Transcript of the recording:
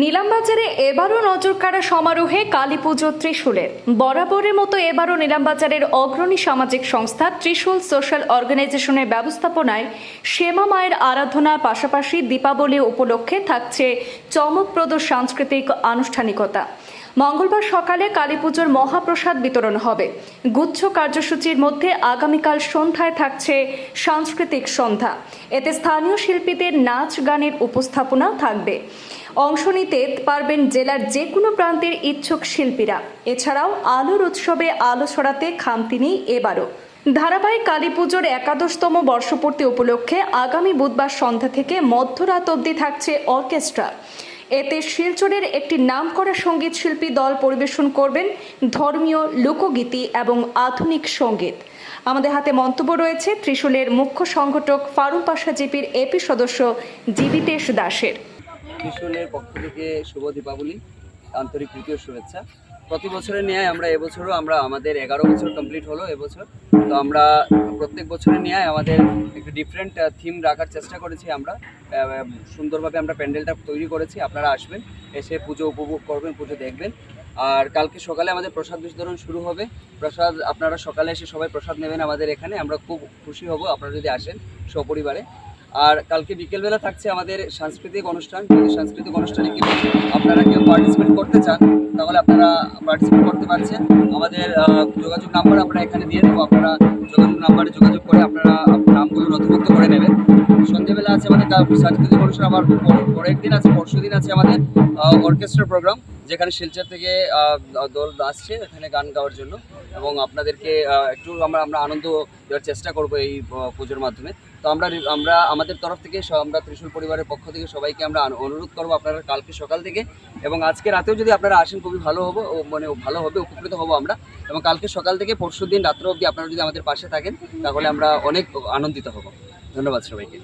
নিলামবাজারে এবারও নজর কাড়া সমারোহে কালী পুজো ত্রিশূলের। বরাবরের মতো এবারও নিলামবাজারের অগ্রণী সামাজিক সংস্থা ত্রিশূল সোশ্যাল অর্গানাইজেশনের ব্যবস্থাপনায় শ্যামা মায়ের আরাধনার পাশাপাশি দীপাবলি উপলক্ষে থাকছে চমকপ্রদ সাংস্কৃতিক আনুষ্ঠানিকতা। মঙ্গলবার সকালে কালী পুজোর মহাপ্রসাদ বিতরণ হবে। গুচ্ছ কার্যসূচির মধ্যে আগামীকাল সন্ধ্যায় থাকছে সাংস্কৃতিক সন্ধ্যা। এতে স্থানীয় শিল্পীদের নাচ গানের উপস্থাপনা থাকবে। অংশ নিতে পারবেন জেলার যে কোনো প্রান্তের ইচ্ছুক শিল্পীরা। এছাড়াও আলোর উৎসবে আলো ছড়াতে খামতি নেই এবারও। ধারাবাহিক কালী পুজোর একাদশতম বর্ষপূর্তি উপলক্ষে আগামী বুধবার সন্ধ্যা থেকে মধ্যরাত অবধি থাকছে অর্কেস্ট্রা। এতে শিলচরের একটি নামকরা সংগীত শিল্পী দল পরিবেশন করবেন ধর্মীয় লোকগীতি এবং আধুনিক সংগীত। আমাদের হাতে মন্তব্য রয়েছে ত্রিশূলের মুখ্য সংগঠক ফারুক পাশা জিপির এপি সদস্য জীবিতেশ দাসের। ত্রিশূলের পক্ষ থেকে শুভ দীপাবলি, আন্তরিক তৃতীয় শুভেচ্ছা। প্রতি বছরের ন্যায় আমরা এবছরও আমরা আমাদের এগারো বছর কমপ্লিট হলো এবছর। তো আমরা প্রত্যেক বছরের ন্যায় আমাদের একটু ডিফারেন্ট থিম রাখার চেষ্টা করেছি আমরা। সুন্দরভাবে আমরা প্যান্ডেলটা তৈরি করেছি, আপনারা আসবেন, এসে পুজো উপভোগ করবেন, পুজো দেখবেন। আর কালকে সকালে আমাদের প্রসাদ বিতরণ শুরু হবে। প্রসাদ, আপনারা সকালে এসে সবাই প্রসাদ নেবেন আমাদের এখানে, আমরা খুব খুশি হব, আপনারা যদি আসেন সপরিবারে। আর কালকে বিকেলবেলা থাকছে আমাদের সাংস্কৃতিক অনুষ্ঠান। সাংস্কৃতিক অনুষ্ঠানে কি আপনারা কেউ পার্টিসিপেট করতে চান, তাহলে আপনারা পার্টিসিপেট করতে পারছেন। আমাদের যোগাযোগ নাম্বার আমরা এখানে দিয়ে দেবো। আপনারা যোগাযোগ নাম্বারে যোগাযোগ করে আপনারা নামগুলো নথিভুক্ত করে নেবেন। অনুষ্ঠান পর- পরের দিন আছে পরশু দিন আছে আমাদের অর্কেস্ট্রা প্রোগ্রাম যেখানে শিলচর থেকে দল আসছে এখানে গান গাওয়ার জন্য। এবং আপনাদেরকে একটু আমরা আমরা আনন্দ দেওয়ার চেষ্টা করব এই পুজোর মাধ্যমে। তো আমরা আমরা আমাদের তরফ থেকে আমরা ত্রিশূল পরিবারের পক্ষ থেকে সবাইকে আমরা অনুরোধ করব আপনারা কালকে সকাল থেকে। এবং আজকে রাতেও যদি আপনারা আসেন, খুবই ভালো হব মানে ভালো হবে, উপকৃত হব আমরা। এবং কালকে সকাল থেকে পরশু দিন রাত্র অবধি আপনারা যদি আমাদের পাশে থাকেন, তাহলে আমরা অনেক আনন্দিত হব। ধন্যবাদ সবাইকে।